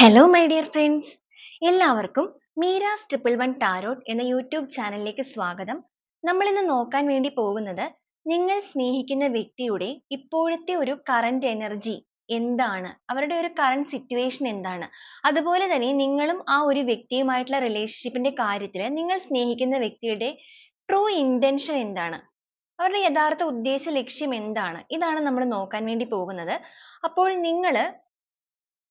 Hello my dear friends എല്ലാവർക്കും Meera's triple one tarot എന്ന YouTube ചാനലിലേക്ക് സ്വാഗതം. നമ്മൾ ഇന്ന് നോക്കാൻ വേണ്ടി പോകുന്നത് നിങ്ങൾ സ്നേഹിക്കുന്ന വ്യക്തിയുടെ ഇപ്പോഴത്തെ ഒരു കറന്റ് എനർജി എന്താണ്? അവരുടെ ഒരു കറന്റ് സിറ്റുവേഷൻ എന്താണ്? അതുപോലെ തന്നെ നിങ്ങളും ആ ഒരു വ്യക്തിയുമായിട്ടുള്ള റിലേഷൻഷിപ്പിന്റെ കാര്യത്തിൽ നിങ്ങൾ സ്നേഹിക്കുന്ന വ്യക്തിയുടെ ട്രൂ ഇന്റൻഷൻ എന്താണ്? അവരുടെ യഥാർത്ഥ ഉദ്ദേശ ലക്ഷ്യം എന്താണ്? ഇതാണ് നമ്മൾ നോക്കാൻ വേണ്ടി പോകുന്നത്. അപ്പോൾ നിങ്ങൾ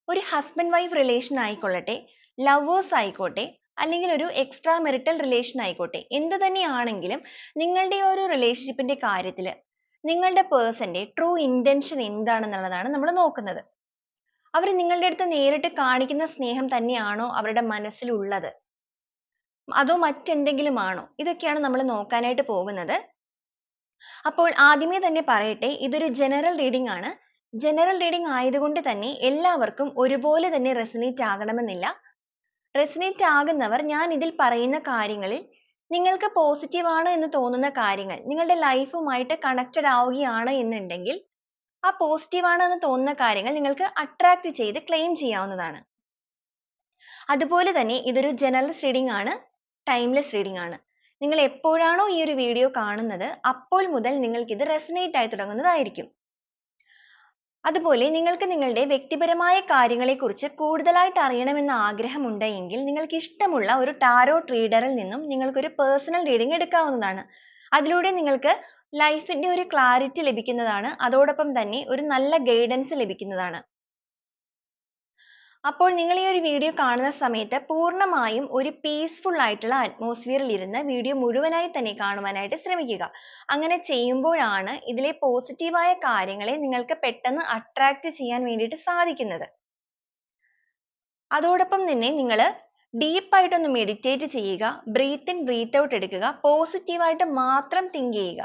ഒരു ഹസ്ബൻഡ് വൈഫ് റിലേഷൻ ആയിക്കൊള്ളട്ടെ ലവേഴ്സ് ആയിക്കോട്ടെ അല്ലെങ്കിൽ ഒരു എക്സ്ട്രാ മെറിറ്റൽ റിലേഷൻ ആയിക്കോട്ടെ എന്ത് തന്നെയാണെങ്കിലും നിങ്ങളുടെ ഒരു റിലേഷൻഷിപ്പിന്റെ കാര്യത്തിൽ നിങ്ങളുടെ പേഴ്സന്റെ ട്രൂ ഇന്റൻഷൻ എന്താണെന്നുള്ളതാണ് നമ്മൾ നോക്കുന്നത്. അവർ നിങ്ങളുടെ അടുത്ത് നേരിട്ട് കാണിക്കുന്ന സ്നേഹം തന്നെയാണോ അവരുടെ മനസ്സിലുള്ളത്? അതോ മറ്റെന്തെങ്കിലും ആണോ ഇതൊക്കെയാണ് നമ്മൾ നോക്കാനായിട്ട് പോകുന്നത്. അപ്പോൾ ആദ്യമേ തന്നെ പറയട്ടെ ഇതൊരു ജനറൽ റീഡിംഗ് ആണ്. ജനറൽ റീഡിംഗ് ആയതുകൊണ്ട് തന്നെ എല്ലാവർക്കും ഒരുപോലെ തന്നെ റെസനേറ്റ് ആകണമെന്നില്ല. റെസനേറ്റ് ആകുന്നവർ ഞാൻ ഇതിൽ പറയുന്ന കാര്യങ്ങളിൽ നിങ്ങൾക്ക് പോസിറ്റീവ് ആണ് എന്ന് തോന്നുന്ന കാര്യങ്ങൾ നിങ്ങളുടെ ലൈഫുമായിട്ട് കണക്റ്റഡ് ആവുകയാണ് എന്നുണ്ടെങ്കിൽ ആ പോസിറ്റീവ് ആണ് എന്ന് തോന്നുന്ന കാര്യങ്ങൾ നിങ്ങൾക്ക് അട്രാക്ട് ചെയ്ത് ക്ലെയിം ചെയ്യാവുന്നതാണ്. അതുപോലെ തന്നെ ഇതൊരു ജനറൽ റീഡിംഗ് ആണ് ടൈംലെസ് റീഡിംഗ് ആണ്. നിങ്ങൾ എപ്പോഴാണോ ഈ ഒരു വീഡിയോ കാണുന്നത് അപ്പോൾ മുതൽ നിങ്ങൾക്ക് ഇത് റെസനേറ്റ് ആയി തുടങ്ങുന്നതായിരിക്കും. അതുപോലെ നിങ്ങൾക്ക് നിങ്ങളുടെ വ്യക്തിപരമായ കാര്യങ്ങളെക്കുറിച്ച് കൂടുതലായിട്ട് അറിയണമെന്ന് ആഗ്രഹമുണ്ട് എങ്കിൽ നിങ്ങൾക്ക് ഇഷ്ടമുള്ള ഒരു ടാരോ റീഡറിൽ നിന്നും നിങ്ങൾക്കൊരു പേഴ്സണൽ റീഡിംഗ് എടുക്കാവുന്നതാണ്. അതിലൂടെ നിങ്ങൾക്ക് ലൈഫിന്റെ ഒരു ക്ലാരിറ്റി ലഭിക്കുന്നതാണ്. അതോടൊപ്പം തന്നെ ഒരു നല്ല ഗൈഡൻസ് ലഭിക്കുന്നതാണ്. അപ്പോൾ നിങ്ങൾ ഈ ഒരു വീഡിയോ കാണുന്ന സമയത്ത് പൂർണമായും ഒരു പീസ്ഫുൾ ആയിട്ടുള്ള അറ്റ്മോസ്ഫിയറിൽ ഇരുന്ന് വീഡിയോ മുഴുവനായി തന്നെ കാണുവാനായിട്ട് ശ്രമിക്കുക. അങ്ങനെ ചെയ്യുമ്പോഴാണ് ഇതിലെ പോസിറ്റീവായ കാര്യങ്ങളെ നിങ്ങൾക്ക് പെട്ടെന്ന് അട്രാക്ട് ചെയ്യാൻ വേണ്ടിയിട്ട് സാധിക്കുന്നത്. അതോടൊപ്പം തന്നെ നിങ്ങൾ ഡീപ്പായിട്ടൊന്ന് മെഡിറ്റേറ്റ് ചെയ്യുക ബ്രീത്ത് ഇൻ ബ്രീത്ത് ഔട്ട് എടുക്കുക പോസിറ്റീവായിട്ട് മാത്രം തിങ്ക് ചെയ്യുക.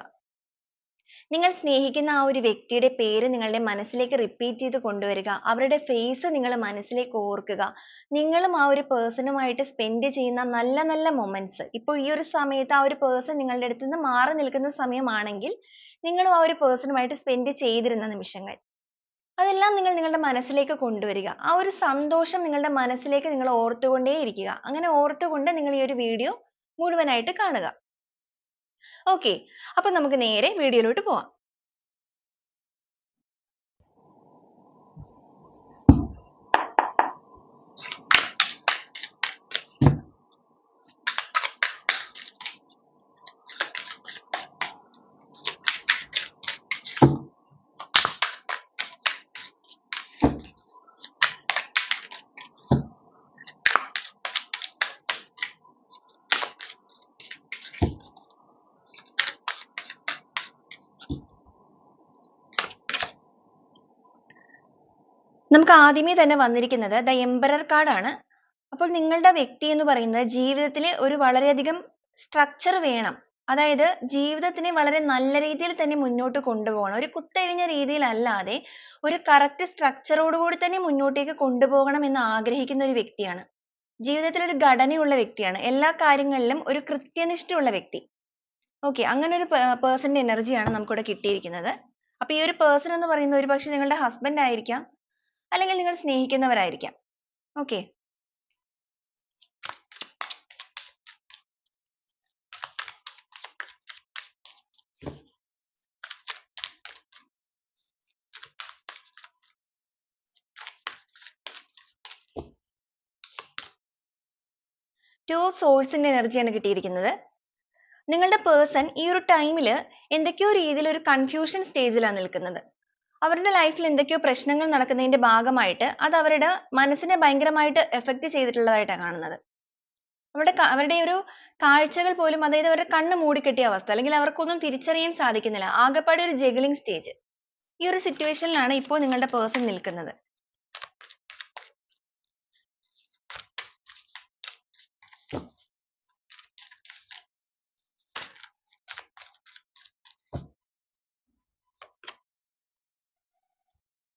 നിങ്ങൾ സ്നേഹിക്കുന്ന ആ ഒരു വ്യക്തിയുടെ പേര് നിങ്ങളുടെ മനസ്സിലേക്ക് റിപ്പീറ്റ് ചെയ്ത് കൊണ്ടുവരിക. അവരുടെ ഫേസ് നിങ്ങൾ മനസ്സിലേക്ക് ഓർക്കുക. നിങ്ങളും ആ ഒരു പേഴ്സണുമായിട്ട് സ്പെൻഡ് ചെയ്യുന്ന നല്ല നല്ല മൊമെന്റ്സ് ഇപ്പോൾ ഈ ഒരു സമയത്ത് ആ ഒരു പേഴ്സൺ നിങ്ങളുടെ അടുത്ത് നിന്ന് മാറി നിൽക്കുന്ന സമയമാണെങ്കിൽ നിങ്ങളും ആ ഒരു പേഴ്സണുമായിട്ട് സ്പെൻഡ് ചെയ്തിരുന്ന നിമിഷങ്ങൾ. അതെല്ലാം നിങ്ങൾ നിങ്ങളുടെ മനസ്സിലേക്ക് കൊണ്ടുവരിക. ആ ഒരു സന്തോഷം നിങ്ങളുടെ മനസ്സിലേക്ക് നിങ്ങൾ ഓർത്തുകൊണ്ടേയിരിക്കുക. അങ്ങനെ ഓർത്തുകൊണ്ട് നിങ്ങൾ ഈ ഒരു വീഡിയോ മുഴുവനായിട്ട് കാണുക. ഓക്കെ അപ്പൊ നമുക്ക് നേരെ video യിലോട്ട് പോവാം. നമുക്ക് ആദ്യമേ തന്നെ വന്നിരിക്കുന്നത് ദ എംബറർ കാർഡാണ്. അപ്പോൾ നിങ്ങളുടെ വ്യക്തി എന്ന് പറയുന്നത് ജീവിതത്തിൽ ഒരു വളരെയധികം സ്ട്രക്ചർ വേണം. അതായത് ജീവിതത്തിനെ വളരെ നല്ല രീതിയിൽ തന്നെ മുന്നോട്ട് കൊണ്ടുപോകണം. ഒരു കുത്തഴിഞ്ഞ രീതിയിലല്ലാതെ ഒരു കറക്റ്റ് സ്ട്രക്ചറോടുകൂടി തന്നെ മുന്നോട്ടേക്ക് കൊണ്ടുപോകണം എന്ന് ആഗ്രഹിക്കുന്ന ഒരു വ്യക്തിയാണ്. ജീവിതത്തിൽ ഒരു ഘടനയുള്ള വ്യക്തിയാണ്. എല്ലാ കാര്യങ്ങളിലും ഒരു കൃത്യനിഷ്ഠയുള്ള വ്യക്തി. ഓക്കെ അങ്ങനെ ഒരു പേഴ്സന്റെ എനർജിയാണ് നമുക്കിവിടെ കിട്ടിയിരിക്കുന്നത്. അപ്പൊ ഈ ഒരു പേഴ്സൺ എന്ന് പറയുന്നത് ഒരു പക്ഷെ നിങ്ങളുടെ ഹസ്ബൻഡ് ആയിരിക്കാം. അല്ലെങ്കിൽ നിങ്ങൾ സ്നേഹിക്കുന്നവരായിരിക്കാം. ഓക്കെ ടു സോഴ്സിന്റെ എനർജിയാണ് കിട്ടിയിരിക്കുന്നത്. നിങ്ങളുടെ പേഴ്സൺ ഈ ഒരു ടൈമിൽ എന്തൊക്കെയോ രീതിയിൽ ഒരു കൺഫ്യൂഷൻ സ്റ്റേജിലാണ് നിൽക്കുന്നത്. അവരുടെ ലൈഫിൽ എന്തൊക്കെയോ പ്രശ്നങ്ങൾ നടക്കുന്നതിന്റെ ഭാഗമായിട്ട് അത് അവരുടെ മനസ്സിനെ ഭയങ്കരമായിട്ട് എഫക്റ്റ് ചെയ്തിട്ടുള്ളതായിട്ടാണ് കാണുന്നത്. അവരുടെ അവരുടെ ഒരു കാഴ്ചകൾ പോലും അതായത് അവരുടെ കണ്ണ് മൂടിക്കെട്ടിയ അവസ്ഥ അല്ലെങ്കിൽ അവർക്കൊന്നും തിരിച്ചറിയാൻ സാധിക്കുന്നില്ല. ആകെപ്പാടെ ഒരു ജഗ്ലിംഗ് സ്റ്റേജ് ഈ ഒരു സിറ്റുവേഷനിലാണ് ഇപ്പോൾ നിങ്ങളുടെ പേഴ്സൺ നിൽക്കുന്നത്.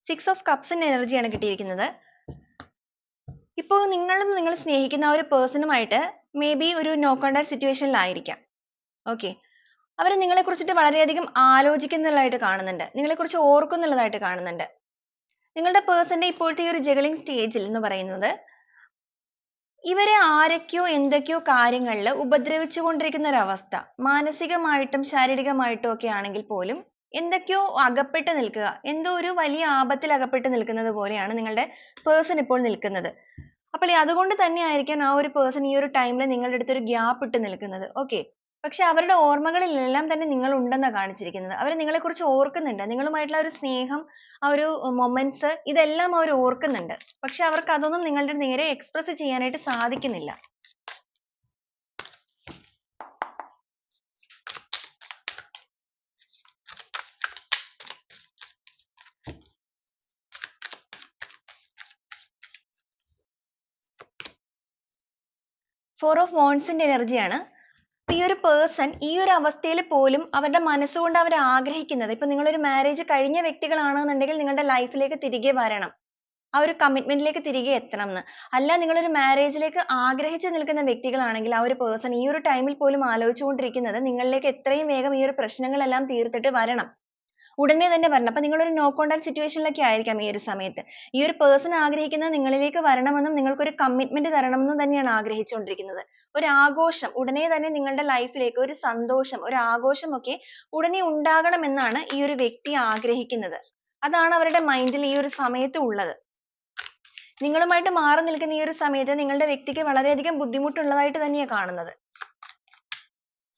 സിക്സ് ഓഫ് കപ്സിന്റെ എനർജിയാണ് കിട്ടിയിരിക്കുന്നത്. ഇപ്പോൾ നിങ്ങളും നിങ്ങൾ സ്നേഹിക്കുന്ന ഒരു പേഴ്സണുമായിട്ട് മേ ബി ഒരു നോ കോണ്ടാക്ട് സിറ്റുവേഷനിലായിരിക്കാം ഓക്കെ അവർ നിങ്ങളെ കുറിച്ചിട്ട് വളരെയധികം ആലോചിക്കുന്നുള്ളതായിട്ട് കാണുന്നുണ്ട്. നിങ്ങളെ കുറിച്ച് ഓർക്കുന്നുള്ളതായിട്ട് കാണുന്നുണ്ട്. നിങ്ങളുടെ പേഴ്സന്റെ ഇപ്പോഴത്തെ ഈ ഒരു ജഗളിങ് സ്റ്റേജിൽ എന്ന് പറയുന്നത് ഇവരെ ആരൊക്കെയോ എന്തൊക്കെയോ കാര്യങ്ങളിൽ ഉപദ്രവിച്ചുകൊണ്ടിരിക്കുന്ന ഒരു അവസ്ഥ. മാനസികമായിട്ടും ശാരീരികമായിട്ടും ഒക്കെ ആണെങ്കിൽ പോലും എന്തൊക്കെയോ അകപ്പെട്ട് നിൽക്കുക. എന്തോ ഒരു വലിയ ആപത്തിൽ അകപ്പെട്ട് നിൽക്കുന്നത് പോലെയാണ് നിങ്ങളുടെ പേഴ്സൺ ഇപ്പോൾ നിൽക്കുന്നത്. അപ്പോൾ അതുകൊണ്ട് തന്നെ ആയിരിക്കാം ആ ഒരു പേഴ്സൺ ഈ ഒരു ടൈമിൽ നിങ്ങളുടെ അടുത്തൊരു ഗ്യാപ്പ് ഇട്ട് നിൽക്കുന്നത്. ഓക്കെ പക്ഷെ അവരുടെ ഓർമ്മകളിലെല്ലാം തന്നെ നിങ്ങൾ ഉണ്ടെന്നാണ് കാണിച്ചിരിക്കുന്നത്. അവർ നിങ്ങളെക്കുറിച്ച് ഓർക്കുന്നുണ്ട്. നിങ്ങളുമായിട്ടുള്ള ഒരു സ്നേഹം ആ ഒരു മൊമെന്റ്സ് ഇതെല്ലാം അവർ ഓർക്കുന്നുണ്ട്. പക്ഷെ അവർക്ക് അതൊന്നും നിങ്ങളുടെ നേരെ എക്സ്പ്രസ് ചെയ്യാനായിട്ട് സാധിക്കുന്നില്ല. ഫോർ ഓഫ് വോൺസിന്റെ എനർജിയാണ് ഈ ഒരു പേഴ്സൺ ഈ ഒരു അവസ്ഥയിൽ പോലും അവരുടെ മനസ്സുകൊണ്ട് അവർ ആഗ്രഹിക്കുന്നത് ഇപ്പൊ നിങ്ങളൊരു മാരേജ് കഴിഞ്ഞ വ്യക്തികളാണെന്നുണ്ടെങ്കിൽ നിങ്ങളുടെ ലൈഫിലേക്ക് തിരികെ വരണം. ആ ഒരു കമ്മിറ്റ്മെന്റിലേക്ക് തിരികെ എത്തണം എന്ന്. അല്ല നിങ്ങളൊരു മാരേജിലേക്ക് ആഗ്രഹിച്ചു നിൽക്കുന്ന വ്യക്തികളാണെങ്കിൽ ആ ഒരു പേഴ്സൺ ഈ ഒരു ടൈമിൽ പോലും ആലോചിച്ചുകൊണ്ടിരിക്കുന്നത് നിങ്ങളിലേക്ക് എത്രയും വേഗം ഈ ഒരു പ്രശ്നങ്ങളെല്ലാം തീർത്തിട്ട് വരണം. ഉടനെ തന്നെ വരണം. അപ്പൊ നിങ്ങൾ ഒരു കോണ്ടാക്ട് സിറ്റുവേഷനിലൊക്കെ ആയിരിക്കാം ഈ ഒരു സമയത്ത്. ഈ ഒരു പേഴ്സൺ ആഗ്രഹിക്കുന്നത് നിങ്ങളിലേക്ക് വരണമെന്നും നിങ്ങൾക്ക് ഒരു കമ്മിറ്റ്മെന്റ് തരണമെന്നും തന്നെയാണ് ആഗ്രഹിച്ചുകൊണ്ടിരിക്കുന്നത്. ഒരു ആഘോഷം ഉടനെ തന്നെ നിങ്ങളുടെ ലൈഫിലേക്ക് ഒരു സന്തോഷം ഒരു ആഘോഷം ഒക്കെ ഉടനെ ഉണ്ടാകണമെന്നാണ് ഈ ഒരു വ്യക്തി ആഗ്രഹിക്കുന്നത്. അതാണ് അവരുടെ മൈൻഡിൽ ഈ ഒരു സമയത്ത് ഉള്ളത്. നിങ്ങളുമായിട്ട് മാറി നിൽക്കുന്ന ഈ ഒരു സമയത്ത് നിങ്ങളുടെ വ്യക്തിക്ക് വളരെയധികം ബുദ്ധിമുട്ടുള്ളതായിട്ട് തന്നെയാണ് കാണുന്നത്.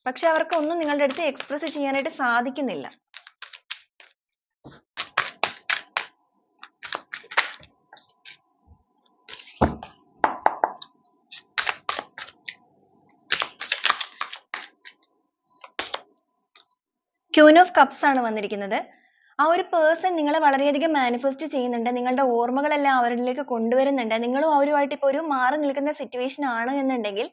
പക്ഷെ അവർക്ക് ഒന്നും നിങ്ങളുടെ അടുത്ത് എക്സ്പ്രസ് ചെയ്യാനായിട്ട് സാധിക്കുന്നില്ല. ക്യൂൻ ഓഫ് കപ്സ് ആണ് വന്നിരിക്കുന്നത്. ആ ഒരു പേഴ്സൺ നിങ്ങളെ വളരെയധികം മാനിഫെസ്റ്റ് ചെയ്യുന്നുണ്ട്. നിങ്ങളുടെ ഓർമ്മകളെല്ലാം അവരിലേക്ക് കൊണ്ടുവരുന്നുണ്ട്. നിങ്ങളും അവരുമായിട്ട് ഇപ്പോൾ ഒരു മാറി നിൽക്കുന്ന സിറ്റുവേഷൻ ആണ് എന്നുണ്ടെങ്കിൽ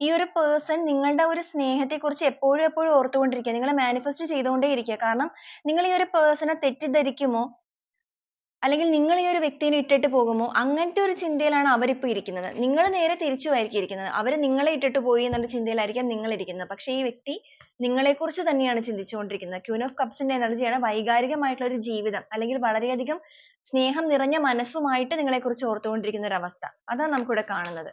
ഈ ഒരു പേഴ്സൺ നിങ്ങളുടെ ഒരു സ്നേഹത്തെക്കുറിച്ച് എപ്പോഴും എപ്പോഴും ഓർത്തുകൊണ്ടിരിക്കുക. നിങ്ങൾ മാനിഫെസ്റ്റ് ചെയ്തുകൊണ്ടേ ഇരിക്കുക കാരണം നിങ്ങൾ ഈ ഒരു പേഴ്സണെ തെറ്റിദ്ധരിക്കുമോ? അല്ലെങ്കിൽ നിങ്ങൾ ഈ ഒരു വ്യക്തിനെ ഇട്ടിട്ട് പോകുമോ? അങ്ങനത്തെ ഒരു ചിന്തയിലാണ് അവരിപ്പോൾ ഇരിക്കുന്നത്. നിങ്ങൾ നേരെ തിരിച്ചുമായിരിക്കും ഇരിക്കുന്നത്. അവർ നിങ്ങളെ ഇട്ടിട്ട് പോയി എന്നുള്ള ചിന്തയിലായിരിക്കാം നിങ്ങൾ ഇരിക്കുന്നത്. പക്ഷേ ഈ വ്യക്തി നിങ്ങളെക്കുറിച്ച് തന്നെയാണ് ചിന്തിച്ചുകൊണ്ടിരിക്കുന്നത്. ക്യൂൻ ഓഫ് കപ്സിന്റെ എനർജിയാണ് വൈകാരികമായിട്ടുള്ള ഒരു ജീവിതം. അല്ലെങ്കിൽ വളരെയധികം സ്നേഹം നിറഞ്ഞ മനസ്സുമായിട്ട് നിങ്ങളെക്കുറിച്ച് ഓർത്തുകൊണ്ടിരിക്കുന്ന ഒരു അവസ്ഥ. അതാണ് നമുക്ക് ഇവിടെ കാണുന്നത്.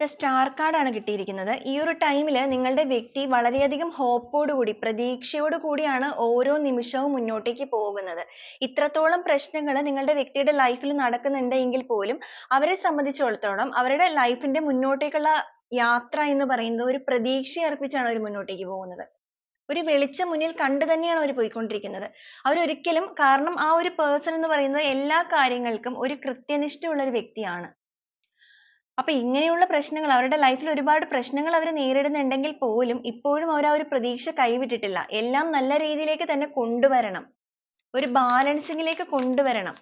സ്റ്റാർ കാർഡ് ആണ് കിട്ടിയിരിക്കുന്നത്. ഈ ഒരു ടൈമിൽ നിങ്ങളുടെ വ്യക്തി വളരെയധികം ഹോപ്പോടുകൂടി പ്രതീക്ഷയോട് കൂടിയാണ് ഓരോ നിമിഷവും മുന്നോട്ടേക്ക് പോകുന്നത്. ഇത്രത്തോളം പ്രശ്നങ്ങൾ നിങ്ങളുടെ വ്യക്തിയുടെ ലൈഫിൽ നടക്കുന്നുണ്ട് എങ്കിൽ പോലും അവരെ സംബന്ധിച്ചിടത്തോളം അവരുടെ ലൈഫിന്റെ മുന്നോട്ടേക്കുള്ള യാത്ര എന്ന് പറയുന്നത് ഒരു പ്രതീക്ഷ അർപ്പിച്ചാണ് അവർ മുന്നോട്ടേക്ക് പോകുന്നത്. ഒരു വെളിച്ചം മുന്നിൽ കണ്ടു തന്നെയാണ് അവർ പോയിക്കൊണ്ടിരിക്കുന്നത്. അവരൊരിക്കലും കാരണം ആ ഒരു പേഴ്സൺ എന്ന് പറയുന്നത് എല്ലാ കാര്യങ്ങൾക്കും ഒരു കൃത്യനിഷ്ഠയുള്ള ഒരു വ്യക്തിയാണ്. അപ്പൊ ഇങ്ങനെയുള്ള പ്രശ്നങ്ങൾ അവരുടെ ലൈഫിൽ ഒരുപാട് പ്രശ്നങ്ങൾ അവർ നേരിടുന്നുണ്ടെങ്കിൽ പോലും ഇപ്പോഴും അവർ ആ ഒരു പ്രതീക്ഷ കൈവിട്ടിട്ടില്ല. എല്ലാം നല്ല രീതിയിലേക്ക് തന്നെ കൊണ്ടുവരണം. ഒരു ബാലൻസിങ്ങിലേക്ക് കൊണ്ടുവരണം.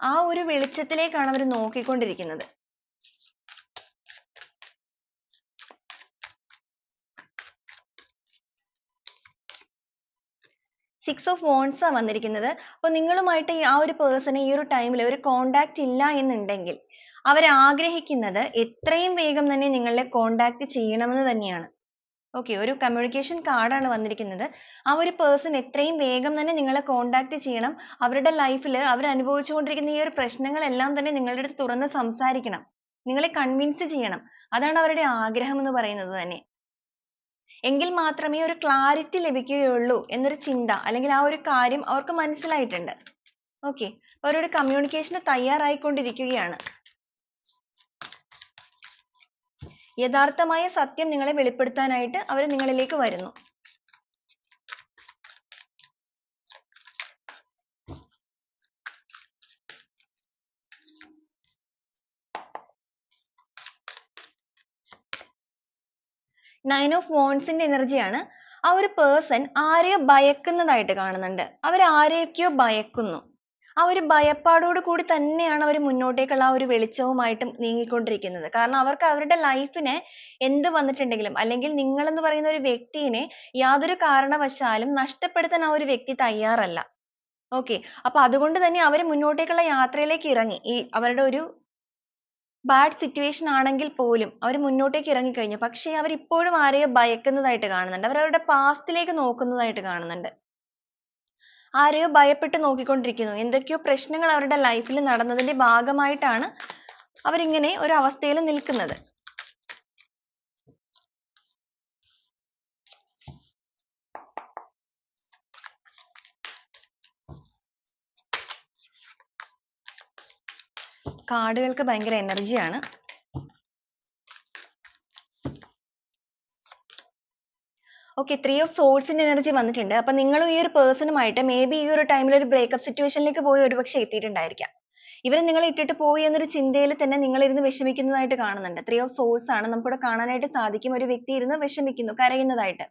ആ ഒരു വെളിച്ചത്തിലേക്കാണ് അവർ നോക്കിക്കൊണ്ടിരിക്കുന്നത്. സിക്സ് ഓഫ് വോൺസ് ആണ് വന്നിരിക്കുന്നത്. അപ്പോൾ നിങ്ങളുമായിട്ട് ആ ഒരു പേഴ്സണെ ഈ ഒരു ടൈമിൽ ഒരു കോണ്ടാക്ട് ഇല്ല എന്നുണ്ടെങ്കിൽ അവർ ആഗ്രഹിക്കുന്നത് എത്രയും വേഗം തന്നെ നിങ്ങളെ കോണ്ടാക്ട് ചെയ്യണമെന്ന് തന്നെയാണ്. ഓക്കെ ഒരു കമ്മ്യൂണിക്കേഷൻ കാർഡാണ് വന്നിരിക്കുന്നത്. ആ ഒരു പേഴ്സൺ എത്രയും വേഗം തന്നെ നിങ്ങളെ കോണ്ടാക്ട് ചെയ്യണം. അവരുടെ ലൈഫിൽ അവർ അനുഭവിച്ചുകൊണ്ടിരിക്കുന്ന ഈ ഒരു പ്രശ്നങ്ങളെല്ലാം തന്നെ നിങ്ങളുടെ അടുത്ത് തുറന്ന് സംസാരിക്കണം. നിങ്ങളെ കൺവിൻസ് ചെയ്യണം. അതാണ് അവരുടെ ആഗ്രഹം എന്ന് പറയുന്നത് തന്നെ. എങ്കിൽ മാത്രമേ ഒരു ക്ലാരിറ്റി ലഭിക്കുകയുള്ളൂ എന്നൊരു ചിന്ത അല്ലെങ്കിൽ ആ ഒരു കാര്യം അവർക്ക് മനസ്സിലായിട്ടുണ്ട്. ഓക്കെ അവരൊരു കമ്മ്യൂണിക്കേഷന് തയ്യാറായിക്കൊണ്ടിരിക്കുകയാണ്. യഥാർത്ഥമായ സത്യം നിങ്ങളെ വെളിപ്പെടുത്താനായിട്ട് അവർ നിങ്ങളിലേക്ക് വരുന്നു. നയൻ ഓഫ് വോൺസിന്റെ എനർജിയാണ് ആ ഒരു പേഴ്സൺ ആരെയോ ഭയക്കുന്നതായിട്ട് കാണുന്നുണ്ട്. അവർ ആരെയൊക്കെയോ ഭയക്കുന്നു. ആ ഒരു ഭയപ്പാടോട് കൂടി തന്നെയാണ് അവർ മുന്നോട്ടേക്കുള്ള ആ ഒരു വെളിച്ചവുമായിട്ട് നീങ്ങിക്കൊണ്ടിരിക്കുന്നത്. കാരണം അവർക്ക് അവരുടെ ലൈഫിനെ എന്ത് വന്നിട്ടുണ്ടെങ്കിലും അല്ലെങ്കിൽ നിങ്ങൾ എന്ന് പറയുന്ന ഒരു വ്യക്തിനെ യാതൊരു കാരണവശാലും നഷ്ടപ്പെടുത്താൻ ആ ഒരു വ്യക്തി തയ്യാറല്ല. ഓക്കെ. അപ്പൊ അതുകൊണ്ട് തന്നെ അവർ മുന്നോട്ടേക്കുള്ള യാത്രയിലേക്ക് ഇറങ്ങി. ഈ അവരുടെ ഒരു ബാഡ് സിറ്റുവേഷൻ ആണെങ്കിൽ പോലും അവർ മുന്നോട്ടേക്ക് ഇറങ്ങിക്കഴിഞ്ഞു. പക്ഷേ അവർ ഇപ്പോഴും ആരെയോ ഭയക്കുന്നതായിട്ട് കാണുന്നുണ്ട്. അവർ അവരുടെ പാസ്റ്റിലേക്ക് നോക്കുന്നതായിട്ട് കാണുന്നുണ്ട്. ആരെയോ ഭയപ്പെട്ട് നോക്കിക്കൊണ്ടിരിക്കുന്നു. എന്തൊക്കെയോ പ്രശ്നങ്ങൾ അവരുടെ ലൈഫിൽ നടന്നതിന്റെ ഭാഗമായിട്ടാണ് അവരിങ്ങനെ ഒരു അവസ്ഥയിൽ നിൽക്കുന്നത്. കാർഡുകൾക്ക് ഭയങ്കര എനർജിയാണ് ഓക്കെ ത്രീ ഓഫ് സോഴ്സിന്റെ എനർജി വന്നിട്ടുണ്ട്. അപ്പൊ നിങ്ങളും ഈ ഒരു പേഴ്സണുമായിട്ട് മേ ബി ഈ ഒരു ടൈമിൽ ഒരു ബ്രേക്കപ്പ് സിറ്റുവേഷനിലേക്ക് പോയി ഒരുപക്ഷെ എത്തിയിട്ടുണ്ടായിരിക്കാം. ഇവരെ നിങ്ങൾ ഇട്ടിട്ട് പോയി എന്നൊരു ചിന്തയിൽ തന്നെ നിങ്ങൾ ഇരുന്ന് വിഷമിക്കുന്നതായിട്ട് കാണുന്നുണ്ട്. ത്രീ ഓഫ് സോഴ്സ് ആണ്. നമുക്കിവിടെ കാണാനായിട്ട് സാധിക്കും. ഒരു വ്യക്തി ഇരുന്ന് വിഷമിക്കുന്നു കരയുന്നതായിട്ട്.